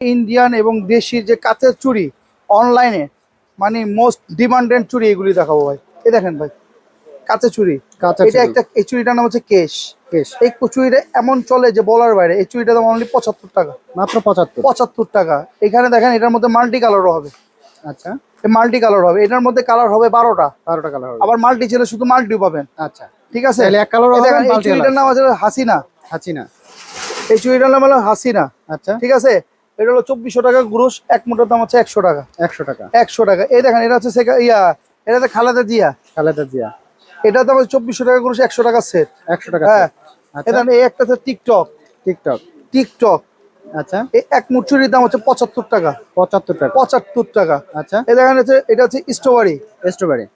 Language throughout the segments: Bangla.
ইন্ডিয়ান এবং দেশির যে কাঁচের চুড়ি অনলাইনে মানে মোস্ট ডিমান্ডেড চুড়ি এগুলি দেখাবো ভাই। এই দেখেন ভাই কাঁচের চুড়ি এটা একটা এই চুড়িটার নাম হচ্ছে কেশ। বেশ এই চুড়িটা এমন চলে যে বলার বাইরে এই চুড়িটা দাম অনলি পঁচাত্তর টাকা। মাত্র পঁচাত্তর। পঁচাত্তর টাকা। এখানে দেখেন এটার মধ্যে মাল্টি কালারও হবে। আচ্ছা। মাল্টি কালার হবে। এটার মধ্যে কালার হবে বারোটা। বারোটা কালার হবে। আবার মাল্টি ছেলে শুধু মাল্টিও পাবেন। আচ্ছা। ঠিক আছে? এক কালার এই মাল্টি চুড়িটার নাম আছে হাসিনা। হাসিনা। এই চুড়িটার নাম হলো হাসিনা। আচ্ছা। ঠিক আছে? এটা হলো চব্বিশশো টাকা গ্রুশ এক মোটার দাম হচ্ছে একশো টাকা। একশো টাকা। একশো টাকা। এই দেখেন এটা হচ্ছে ইয়া এটা হচ্ছে খালেদা জিয়া। খালেদা জিয়া। এটা দাম হচ্ছে চব্বিশশো টাকা গ্রুশ একশো টাকা সেট। একশো টাকা হ্যাঁ। আচ্ছা। এটা এই একটা হচ্ছে টিকটক। টিকটক। টিকটক। আচ্ছা। এই এক মুচুরির দাম হচ্ছে পঁচাত্তর টাকা। পঁচাত্তর টাকা। পঁচাত্তর টাকা। আচ্ছা। এই দেখেন হচ্ছে এটা হচ্ছে স্ট্রবেরি। স্ট্রবেরি।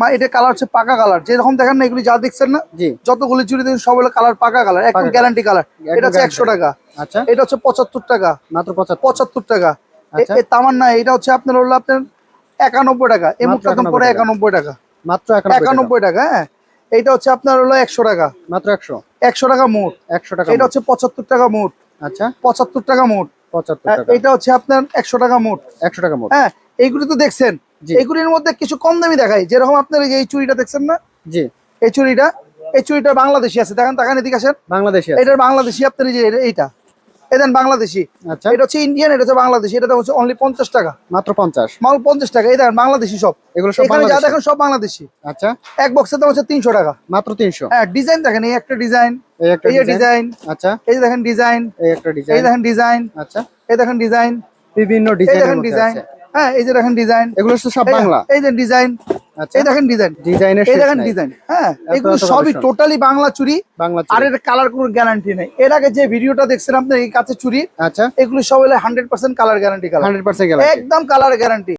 মা এটা কালার হচ্ছে পাকা কালার যেরকম দেখেন না এগুলি যা দেখছেন না যতগুলি চুরি দেখেন সব হলো কালার পাকা কালার একদম গ্যারান্টি কালার এটা হচ্ছে একশো টাকা। আচ্ছা। এটা হচ্ছে পঁচাত্তর টাকা। মাত্র পঁচাত্তর। টাকা। আচ্ছা। তামার না এটা হচ্ছে আপনার হলো আপনার একানব্বই টাকা। এই মুখটা দাম পরে একানব্বই টাকা। মাত্র একানব্বই টাকা। হ্যাঁ। এইটা হচ্ছে আপনার হলো একশো টাকা। মাত্র একশো। একশো টাকা মোট। একশো টাকা এটা হচ্ছে পঁচাত্তর টাকা মোট। আচ্ছা। পঁচাত্তর টাকা মোট। এটা হচ্ছে আপনার একশো টাকা মোট। একশো টাকা মোট। হ্যাঁ এইগুলি তো দেখছেন। এইগুলির মধ্যে কিছু কম দামি দেখায় যেরকম আপনার এই যে এই চুড়িটা দেখছেন না? জি। এই চুরিটা এই চুরিটা বাংলাদেশি আছে। দেখেন তাকান এদিকে আসেন। বাংলাদেশি। এটার বাংলাদেশি আপনার এই যে এইটা। এই দেন বাংলাদেশি। আচ্ছা। এটা হচ্ছে ইন্ডিয়ান এটা হচ্ছে বাংলাদেশি এটা হচ্ছে অনলি পঞ্চাশ টাকা। মাত্র পঞ্চাশ। মাল পঞ্চাশ টাকা এই দেখেন বাংলাদেশি সব। এগুলো সব এখানে যা দেখেন সব বাংলাদেশি। আচ্ছা। এক বক্সের দাম হচ্ছে তিনশো টাকা। মাত্র তিনশো। হ্যাঁ ডিজাইন দেখেন এই একটা ডিজাইন এই যে ডিজাইন আচ্ছা। এই দেখেন ডিজাইন এই একটা এই দেখেন ডিজাইন আচ্ছা। এই দেখেন ডিজাইন বিভিন্ন ডিজাইন ডিজাইন হ্যাঁ এই যে দেখেন ডিজাইন এগুলো সব বাংলা। এই যে ডিজাইন আচ্ছা এই দেখেন ডিজাইন ডিজাইনের এই দেখেন ডিজাইন হ্যাঁ এগুলো সবই টোটালি বাংলা চুরি। বাংলা আর এর কালার কোনো গ্যারান্টি নেই। এর আগে যে ভিডিওটা দেখছেন আপনি এই কাছে চুরি আচ্ছা। এগুলো সব হলে hundred percent colour guarantee colour hundred percent একদম কালার গ্যারান্টি